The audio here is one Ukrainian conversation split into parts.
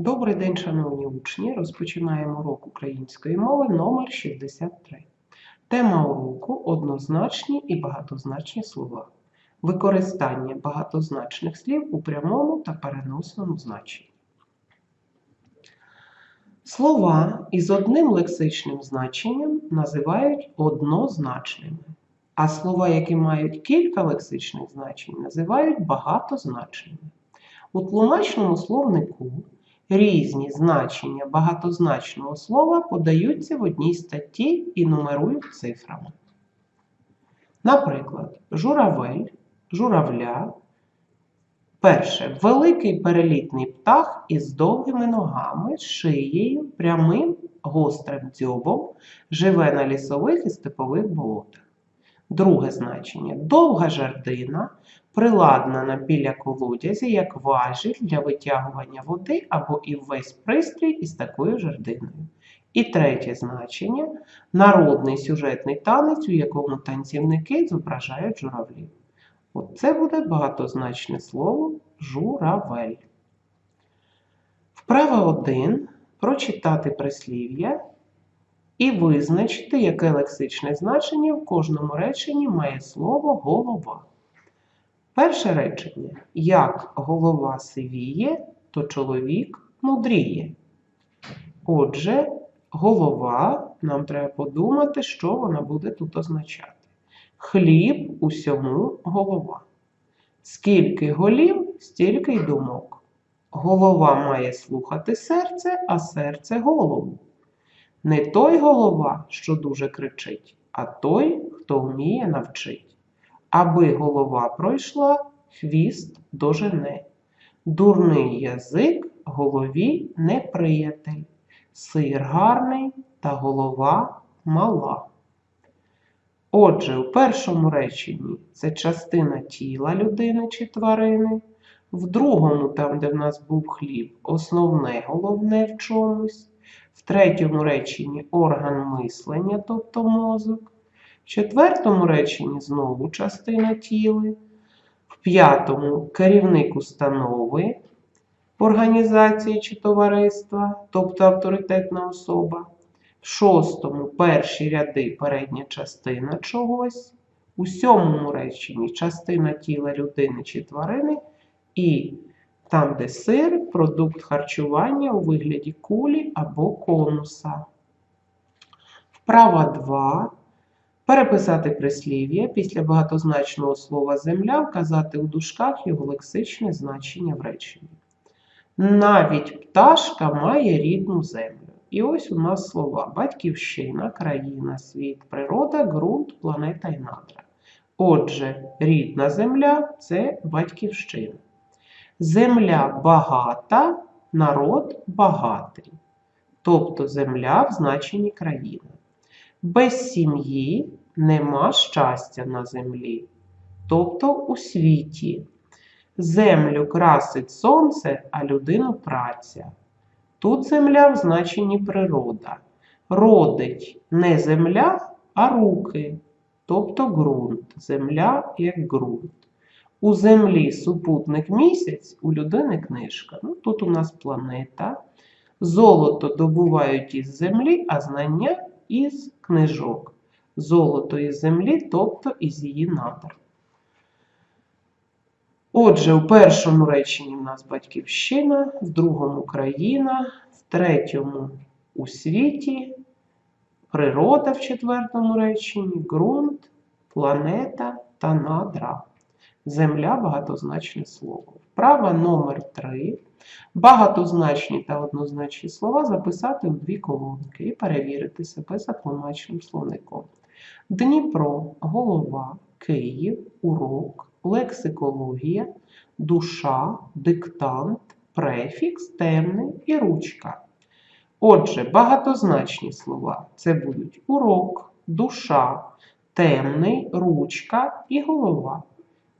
Добрий день, шановні учні! Розпочинаємо урок української мови номер 63. Тема уроку однозначні і багатозначні слова. Використання багатозначних слів у прямому та переносному значенні. Слова із одним лексичним значенням називають однозначними, а слова, які мають кілька лексичних значень, називають багатозначними. У тлумачному словнику різні значення багатозначного слова подаються в одній статті і нумерують цифрами. Наприклад, журавель, журавля. Перше великий перелітний птах із довгими ногами, шиєю, прямим гострим дзьобом, живе на лісових і степових болотах. Друге значення довга жердина, приладнана біля колодязя як важіль для витягування води або і весь пристрій із такою жердиною. І третє значення народний сюжетний танець, у якому танцівники зображають журавлів. От це буде багатозначне слово журавель. Вправа 1. Прочитати прислів'я і визначити, яке лексичне значення в кожному реченні має слово голова. Перше речення. Як голова сивіє, то чоловік мудріє. Отже, голова, нам треба подумати, що вона буде тут означати. Хліб усьому голова. Скільки голів, стільки й думок. Голова має слухати серце, а серце голову. Не той голова, що дуже кричить, а той, хто вміє навчить. Аби голова пройшла, хвіст дожене. Дурний язик голові неприятель. Сир гарний та голова мала. Отже, у першому реченні це частина тіла людини чи тварини. В другому, там, де в нас був хліб, основне головне в чомусь. В третьому реченні орган мислення, тобто мозок. В четвертому реченні знову частина тіла. В п'ятому керівник установи, організації чи товариства, тобто авторитетна особа. В шостому перші ряди передня частина чогось. У сьомому реченні частина тіла людини чи тварини. І там, де сир, продукт харчування у вигляді кулі або конуса. Вправа 2. Переписати прислів'я. Після багатозначного слова земля вказати у дужках його лексичне значення в реченні. Навіть пташка має рідну землю. І ось у нас слова: батьківщина, країна, світ, природа, ґрунт, планета і надра. Отже, рідна земля це батьківщина. Земля багата, народ багатий. Тобто земля в значенні країна. Без сім'ї нема щастя на землі, тобто у світі. Землю красить сонце, а людину праця. Тут земля в значенні природа. Родить не земля, а руки, тобто ґрунт. Земля як ґрунт. У землі супутник місяць, у людини книжка. Ну, Тут у нас планета. Золото добувають із землі, а знання із книжок. Золото із землі, тобто із її надр. Отже, у першому реченні в нас батьківщина, в другому країна, в третьому у світі, природа в четвертому реченні, ґрунт, планета та надра. Земля багатозначне слово. Вправа номер 3. Багатозначні та однозначні слова записати у дві колонки і перевірити себе за тлумачним словником. Дніпро, голова, Київ, урок, лексикологія, душа, диктант, префікс, темний і ручка. Отже, багатозначні слова це будуть урок, душа, темний, ручка і голова.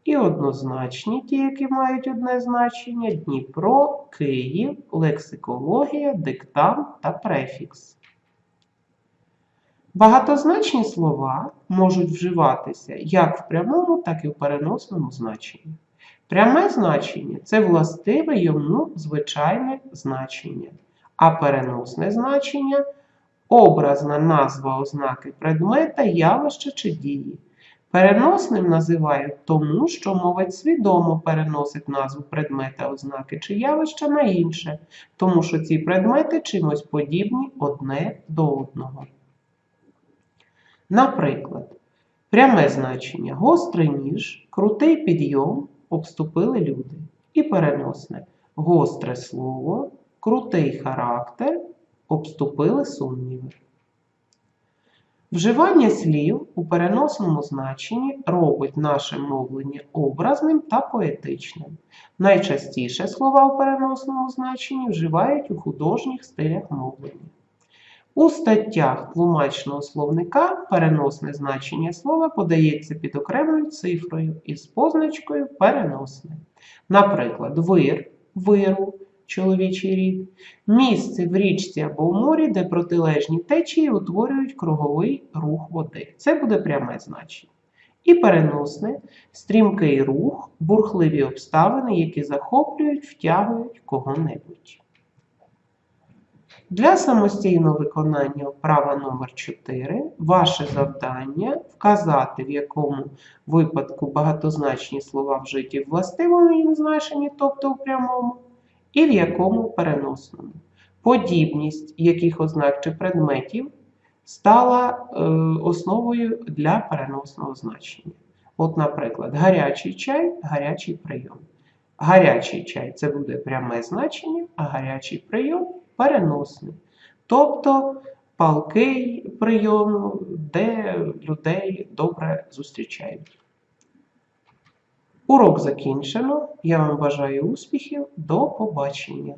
І однозначні ті, які мають одне значення: Дніпро, Київ, лексикологія, диктант та префікс. Багатозначні слова можуть вживатися як в прямому, так і в переносному значенні. Пряме значення це властиве йому звичайне значення, а переносне значення образна назва ознаки предмета, явища чи дії. Переносним називають тому, що мовець свідомо переносить назву предмета, ознаки чи явища на інше, тому що ці предмети чимось подібні одне до одного. Наприклад, пряме значення гострий ніж, крутий підйом обступили люди. І переносне гостре слово, крутий характер обступили сумніви. Вживання слів у переносному значенні робить наше мовлення образним та поетичним. Найчастіше слова у переносному значенні вживають у художніх стилях мовлення. У статтях тлумачного словника переносне значення слова подається під окремою цифрою із позначкою переносне. Наприклад, вир, виру, чоловічий рід, місце в річці або в морі, де протилежні течії утворюють круговий рух води. Це буде пряме значення. І переносне стрімкий рух, бурхливі обставини, які захоплюють, втягують кого-небудь. Для самостійного виконання вправа номер 4 ваше завдання вказати, в якому випадку багатозначні слова вжиті в властивому їм значенні, тобто в прямому, і в якому переносному. Подібність яких ознак чи предметів стала е, основою для переносного значення. От, наприклад, гарячий чай, гарячий прийом. Гарячий чай це буде пряме значення, а гарячий прийом переносний. Тобто палкий прийом, де людей добре зустрічають. Урок закінчено. Я вам бажаю успіхів. До побачення!